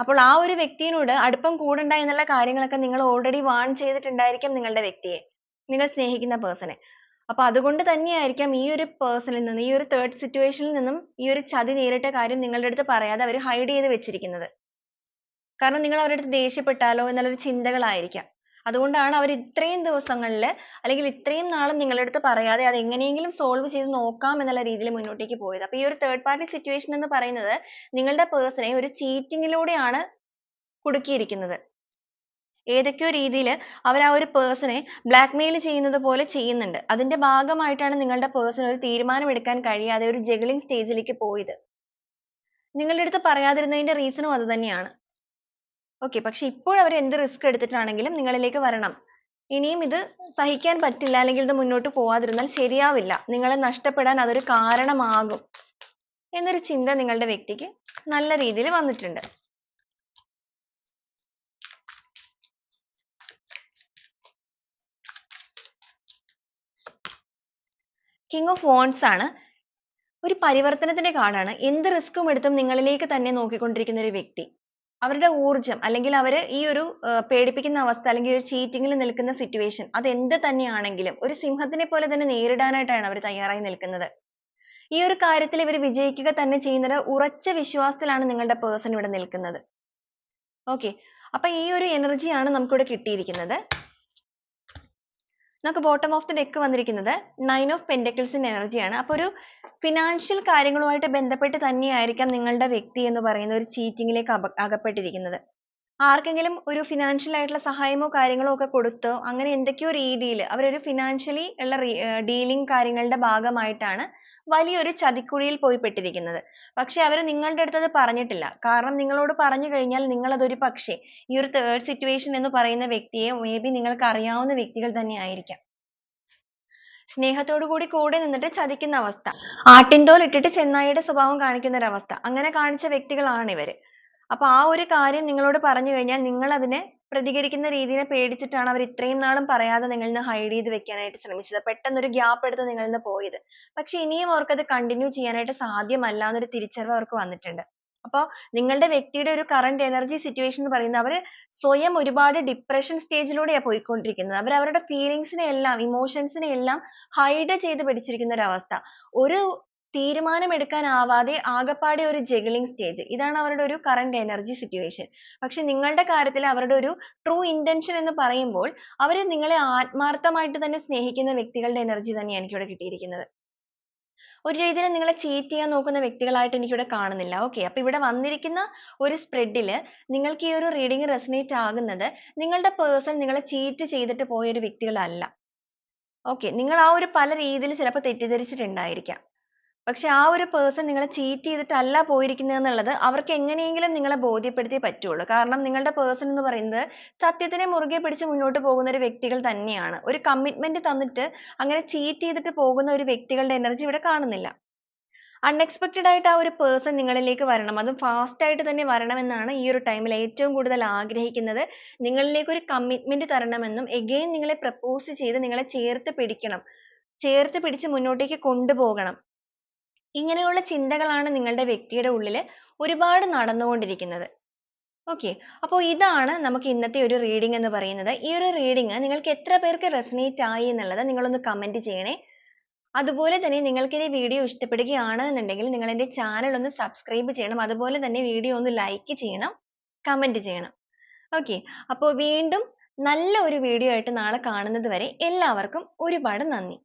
അപ്പോൾ ആ ഒരു വ്യക്തിയോട് അടുപ്പം കൂടണ്ട എന്നുള്ള കാര്യങ്ങളൊക്കെ നിങ്ങൾ ഓൾറെഡി വാൺ ചെയ്തിട്ടുണ്ടായിരിക്കാം നിങ്ങളുടെ വ്യക്തിയെ നിങ്ങൾ സ്നേഹിക്കുന്ന പേഴ്സണെ അപ്പൊ അതുകൊണ്ട് തന്നെയായിരിക്കാം ഈ ഒരു പേഴ്സണിൽ നിന്ന് ഈ ഒരു തേർഡ് സിറ്റുവേഷനിൽ നിന്നും ഈ ഒരു ചതി നേരിട്ട കാര്യം നിങ്ങളുടെ അടുത്ത് പറയാതെ അവർ ഹൈഡ് ചെയ്ത് വെച്ചിരിക്കുന്നത്. കാരണം നിങ്ങൾ അവരുടെ അടുത്ത് ദേഷ്യപ്പെട്ടാലോ എന്നുള്ളൊരു ചിന്തകളായിരിക്കാം. അതുകൊണ്ടാണ് അവർ ഇത്രയും ദിവസങ്ങളിൽ അല്ലെങ്കിൽ ഇത്രയും നാളും നിങ്ങളുടെ അടുത്ത് പറയാതെ അത് എങ്ങനെയെങ്കിലും സോൾവ് ചെയ്ത് നോക്കാം എന്നുള്ള രീതിയിൽ മുന്നോട്ടേക്ക് പോയത്. അപ്പൊ ഈ ഒരു തേർഡ് പാർട്ടി സിറ്റുവേഷൻ എന്ന് പറയുന്നത് നിങ്ങളുടെ പേഴ്സണെ ഒരു ചീറ്റിങ്ങിലൂടെയാണ് കുടുക്കിയിരിക്കുന്നത്. ഏതൊക്കെയോ രീതിയിൽ അവർ ആ ഒരു പേഴ്സണെ ബ്ലാക്ക്മെയിൽ ചെയ്യുന്നത് പോലെ ചെയ്യുന്നുണ്ട്. അതിന്റെ ഭാഗമായിട്ടാണ് നിങ്ങളുടെ പേഴ്സൺ ഒരു തീരുമാനം എടുക്കാൻ കഴിയാതെ ഒരു ജഗ്ലിംഗ് സ്റ്റേജിലേക്ക് പോയത്. നിങ്ങളുടെ അടുത്ത് പറയാതിരുന്നതിന്റെ റീസണും അത് തന്നെയാണ്. ഓക്കെ പക്ഷെ ഇപ്പോൾ അവർ എന്ത് റിസ്ക് എടുത്തിട്ടാണെങ്കിലും നിങ്ങളിലേക്ക് വരണം. ഇനിയും ഇത് സഹിക്കാൻ പറ്റില്ല അല്ലെങ്കിൽ ഇത് മുന്നോട്ട് പോവാതിരുന്നാൽ ശരിയാവില്ല. നിങ്ങളെ നഷ്ടപ്പെടാൻ അതൊരു കാരണമാകും എന്നൊരു ചിന്ത നിങ്ങളുടെ വ്യക്തിക്ക് നല്ല രീതിയിൽ വന്നിട്ടുണ്ട്. കിങ് ഓഫ് വോൺസ് ആണ് ഒരു പരിവർത്തനത്തിന്റെ കാർഡാണ് എന്ത് റിസ്ക്കും എടുത്തും നിങ്ങളിലേക്ക് തന്നെ നോക്കിക്കൊണ്ടിരിക്കുന്ന ഒരു വ്യക്തി. അവരുടെ ഊർജം അല്ലെങ്കിൽ അവർ ഈ ഒരു പേടിപ്പിക്കുന്ന അവസ്ഥ അല്ലെങ്കിൽ ഒരു ചീറ്റിങ്ങിൽ നിൽക്കുന്ന സിറ്റുവേഷൻ അത് എന്ത് തന്നെയാണെങ്കിലും ഒരു സിംഹത്തിനെ പോലെ തന്നെ നേരിടാനായിട്ടാണ് അവർ തയ്യാറായി നിൽക്കുന്നത്. ഈ ഒരു കാര്യത്തിൽ ഇവർ വിജയിക്കുക തന്നെ ചെയ്യുന്നത് ഉറച്ച വിശ്വാസത്തിലാണ് നിങ്ങളുടെ പേഴ്സൺ ഇവിടെ നിൽക്കുന്നത്. ഓക്കെ അപ്പൊ ഈ ഒരു എനർജിയാണ് നമുക്കിവിടെ കിട്ടിയിരിക്കുന്നത്. നമുക്ക് ബോട്ടം ഓഫ് ദി ഡെക്ക് വന്നിരിക്കുന്നത് നയൻ ഓഫ് പെൻഡക്കിൾസിന്റെ എനർജിയാണ് അപ്പോൾ ഒരു ഫിനാൻഷ്യൽ കാര്യങ്ങളുമായിട്ട് ബന്ധപ്പെട്ട് തന്നെയായിരിക്കാം നിങ്ങളുടെ വ്യക്തി എന്ന് പറയുന്ന ഒരു ചീറ്റിങ്ങിലേക്ക് അപ അകപ്പെട്ടിരിക്കുന്നത്. ആർക്കെങ്കിലും ഒരു ഫിനാൻഷ്യൽ ആയിട്ടുള്ള സഹായമോ കാര്യങ്ങളോ ഒക്കെ കൊടുത്തോ അങ്ങനെ എന്തൊക്കെയോ രീതിയിൽ അവരൊരു ഫിനാൻഷ്യലി ഉള്ള ഡീലിംഗ് കാര്യങ്ങളുടെ ഭാഗമായിട്ടാണ് വലിയൊരു ചതിക്കുഴിയിൽ പോയി പെട്ടിരിക്കുന്നത്. പക്ഷെ അവർ നിങ്ങളുടെ അടുത്തത് പറഞ്ഞിട്ടില്ല. കാരണം നിങ്ങളോട് പറഞ്ഞു കഴിഞ്ഞാൽ നിങ്ങൾ അതൊരു പക്ഷേ ഈ ഒരു തേർഡ് സിറ്റുവേഷൻ എന്ന് പറയുന്ന വ്യക്തിയെ മേ ബി നിങ്ങൾക്ക് അറിയാവുന്ന വ്യക്തികൾ തന്നെ ആയിരിക്കാം. സ്നേഹത്തോടു കൂടി കൂടെ നിന്നിട്ട് ചതിക്കുന്ന അവസ്ഥ. ആട്ടിൻതോൽ ഇട്ടിട്ട് ചെന്നായിയുടെ സ്വഭാവം കാണിക്കുന്ന ഒരു അവസ്ഥ അങ്ങനെ കാണിച്ച വ്യക്തികളാണ് ഇവർ. അപ്പൊ ആ ഒരു കാര്യം നിങ്ങളോട് പറഞ്ഞു കഴിഞ്ഞാൽ നിങ്ങൾ അതിനെ പ്രതികരിക്കുന്ന രീതിയെ പേടിച്ചിട്ടാണ് അവർ ഇത്രയും നാളും പറയാതെ നിങ്ങളിൽ നിന്ന് ഹൈഡ് ചെയ്ത് വെക്കാനായിട്ട് ശ്രമിച്ചത്. പെട്ടെന്ന് ഒരു ഗ്യാപ്പ് എടുത്ത് നിങ്ങളിൽ നിന്ന് പോയത്. പക്ഷെ ഇനിയും അവർക്കത് കണ്ടിന്യൂ ചെയ്യാനായിട്ട് സാധ്യമല്ല എന്നൊരു തിരിച്ചറിവ് അവർക്ക് വന്നിട്ടുണ്ട്. അപ്പോൾ നിങ്ങളുടെ വ്യക്തിയുടെ ഒരു കറന്റ് എനർജി സിറ്റുവേഷൻ എന്ന് പറയുന്നത് അവർ സ്വയം ഒരുപാട് ഡിപ്രഷൻ സ്റ്റേജിലൂടെയാണ് പോയിക്കൊണ്ടിരിക്കുന്നത്. അവർ അവരുടെ ഫീലിങ്സിനെ എല്ലാം ഇമോഷൻസിനെ എല്ലാം ഹൈഡ് ചെയ്ത് പിടിച്ചിരിക്കുന്ന ഒരു അവസ്ഥ. ഒരു തീരുമാനമെടുക്കാനാവാതെ ആകപ്പാടെ ഒരു juggling സ്റ്റേജ് ഇതാണ് അവരുടെ ഒരു current എനർജി സിറ്റുവേഷൻ പക്ഷെ നിങ്ങളുടെ കാര്യത്തിൽ അവരുടെ ഒരു ട്രൂ intention എന്ന് പറയുമ്പോൾ അവർ നിങ്ങളെ ആത്മാർത്ഥമായിട്ട് തന്നെ സ്നേഹിക്കുന്ന വ്യക്തികളുടെ energy തന്നെയാണ് എനിക്കിവിടെ കിട്ടിയിരിക്കുന്നത്. ഒരു രീതിയിൽ നിങ്ങളെ ചീറ്റ് ചെയ്യാൻ നോക്കുന്ന വ്യക്തികളായിട്ട് എനിക്കിവിടെ കാണുന്നില്ല. Okay അപ്പൊ ഇവിടെ വന്നിരിക്കുന്ന ഒരു സ്പ്രെഡിൽ നിങ്ങൾക്ക് ഈ ഒരു reading resonate ആകുന്നത് നിങ്ങളുടെ person നിങ്ങളെ ചീറ്റ് ചെയ്തിട്ട് പോയ ഒരു വ്യക്തികളല്ല. Okay നിങ്ങൾ ആ ഒരു പല രീതിയിൽ ചിലപ്പോൾ തെറ്റിദ്ധരിച്ചിട്ടുണ്ടായിരിക്കാം. പക്ഷെ ആ ഒരു പേഴ്സൺ നിങ്ങളെ ചീറ്റ് ചെയ്തിട്ടല്ല പോയിരിക്കുന്നത് എന്നുള്ളത് അവർക്ക് എങ്ങനെയെങ്കിലും നിങ്ങളെ ബോധ്യപ്പെടുത്തിയേ പറ്റുള്ളൂ. കാരണം നിങ്ങളുടെ പേഴ്സൺ എന്ന് പറയുന്നത് സത്യത്തിനെ മുറുകെ പിടിച്ച് മുന്നോട്ട് പോകുന്ന ഒരു വ്യക്തികൾ തന്നെയാണ്. ഒരു കമ്മിറ്റ്മെന്റ് തന്നിട്ട് അങ്ങനെ ചീറ്റ് ചെയ്തിട്ട് പോകുന്ന ഒരു വ്യക്തികളുടെ എനർജി ഇവിടെ കാണുന്നില്ല. അൺഎക്സ്പെക്റ്റഡ് ആയിട്ട് ആ ഒരു പേഴ്സൺ നിങ്ങളിലേക്ക് വരണം. അതും ഫാസ്റ്റ് ആയിട്ട് തന്നെ വരണമെന്നാണ് ഈ ഒരു ടൈമിൽ ഏറ്റവും കൂടുതൽ ആഗ്രഹിക്കുന്നത്. നിങ്ങളിലേക്ക് ഒരു കമ്മിറ്റ്മെന്റ് തരണമെന്നും എഗെയിൻ നിങ്ങളെ പ്രപ്പോസ് ചെയ്ത് നിങ്ങളെ ചേർത്ത് പിടിക്കണം. ചേർത്ത് പിടിച്ച് മുന്നോട്ടേക്ക് കൊണ്ടുപോകണം. ഇങ്ങനെയുള്ള ചിന്തകളാണ് നിങ്ങളുടെ വ്യക്തിയുടെ ഉള്ളിൽ ഒരുപാട് നടന്നുകൊണ്ടിരിക്കുന്നത്. ഓക്കെ. അപ്പോൾ ഇതാണ് നമുക്ക് ഇന്നത്തെ ഒരു റീഡിംഗ് എന്ന് പറയുന്നത്. ഈ ഒരു റീഡിംഗ് നിങ്ങൾക്ക് എത്ര പേർക്ക് റെസനേറ്റ് ആയി എന്നുള്ളത് നിങ്ങളൊന്ന് comment ചെയ്യണേ. അതുപോലെ തന്നെ നിങ്ങൾക്ക് ഈ വീഡിയോ ഇഷ്ടപ്പെടുകയാണ് എന്നുണ്ടെങ്കിൽ നിങ്ങൾ എന്റെ ചാനൽ ഒന്ന് സബ്സ്ക്രൈബ് ചെയ്യണം. അതുപോലെ തന്നെ വീഡിയോ ഒന്ന് ലൈക്ക് ചെയ്യണം കമന്റ് ചെയ്യണം. ഓക്കെ. അപ്പോൾ വീണ്ടും നല്ല ഒരു വീഡിയോ ആയിട്ട് നാളെ കാണുന്നത് വരെ എല്ലാവർക്കും ഒരുപാട് നന്ദി.